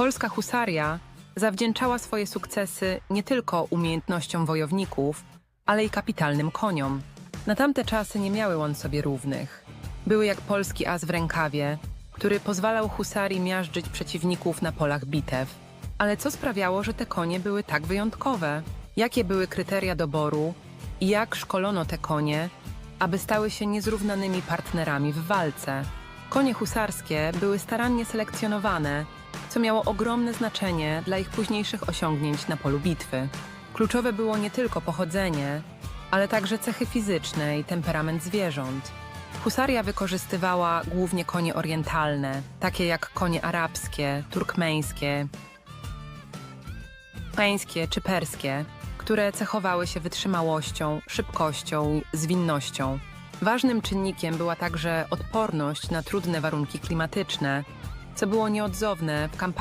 Polska husaria zawdzięczała swoje sukcesy nie tylko umiejętnościom wojowników, ale i kapitalnym koniom. Na tamte czasy nie miały on sobie równych. Były jak polski as w rękawie, który pozwalał husarii miażdżyć przeciwników na polach bitew. Ale co sprawiało, że te konie były tak wyjątkowe? Jakie były kryteria doboru i jak szkolono te konie, aby stały się niezrównanymi partnerami w walce? Konie husarskie były starannie selekcjonowane, co miało ogromne znaczenie dla ich późniejszych osiągnięć na polu bitwy. Kluczowe było nie tylko pochodzenie, ale także cechy fizyczne i temperament zwierząt. Husaria wykorzystywała głównie konie orientalne, takie jak konie arabskie, turkmeńskie, pańskie czy perskie, które cechowały się wytrzymałością, szybkością zwinnością. Ważnym czynnikiem była także odporność na trudne warunki klimatyczne, co było nieodzowne w kampanii